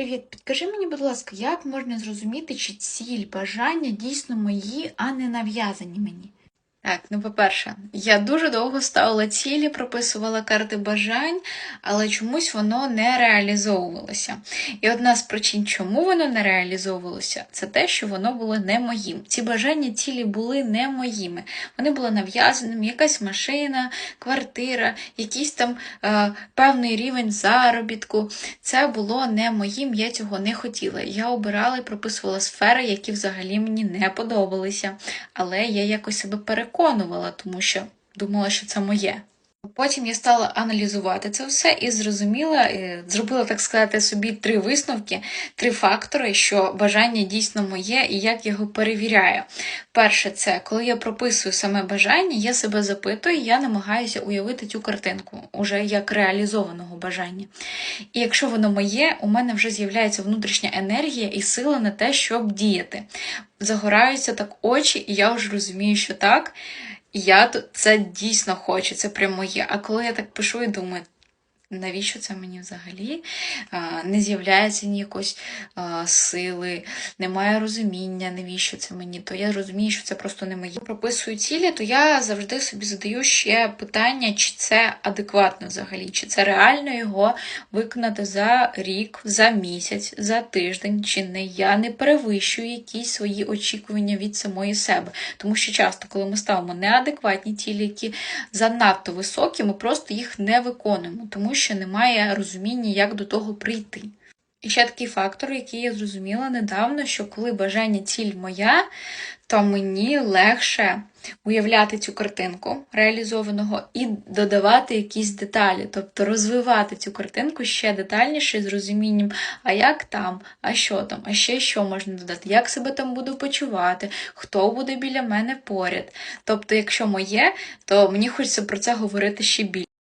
Привіт, підкажи мені, будь ласка, як можна зрозуміти, чи ціль, бажання дійсно мої, а не нав'язані мені? Так, ну по-перше, я дуже довго ставила цілі, прописувала карти бажань, але чомусь воно не реалізовувалося. І одна з причин, чому воно не реалізовувалося, це те, що воно було не моїм. Ці бажання цілі були не моїми. Вони були нав'язаними, якась машина, квартира, якийсь там е, певний рівень заробітку. Це було не моїм, я цього не хотіла. Я обирала і прописувала сфери, які взагалі мені не подобалися. Але я якось себе переконувала, тому що думала, що це моє. Потім я стала аналізувати це все і зрозуміла, зробила, так сказати, собі три висновки, три фактори, що бажання дійсно моє і як його перевіряю. Перше, це коли я прописую саме бажання, я себе запитую, я намагаюся уявити цю картинку уже як реалізованого бажання. І якщо воно моє, у мене вже з'являється внутрішня енергія і сила на те, щоб діяти. Загораються так очі, і я вже розумію, що так. Я це дійсно хочу, це прямо моє. А коли я так пишу і думаю, навіщо це мені взагалі? Не з'являється ніякось сили, немає розуміння, навіщо це мені, то я розумію, що це просто не моє. Прописую цілі, то я завжди собі задаю ще питання, чи це адекватно взагалі, чи це реально його виконати за рік, за місяць, за тиждень, чи не я не перевищую якісь свої очікування від самої себе. Тому що часто, коли ми ставимо неадекватні цілі, які занадто високі, ми просто їх не виконуємо, тому що немає розуміння, як до того прийти. І ще такий фактор, який я зрозуміла недавно, що коли бажання ціль моя, то мені легше уявляти цю картинку реалізованого і додавати якісь деталі, тобто розвивати цю картинку ще детальніше з розумінням, а як там, а що там, а ще що можна додати, як себе там буду почувати, хто буде біля мене поряд. Тобто, якщо моє, то мені хочеться про це говорити ще більше.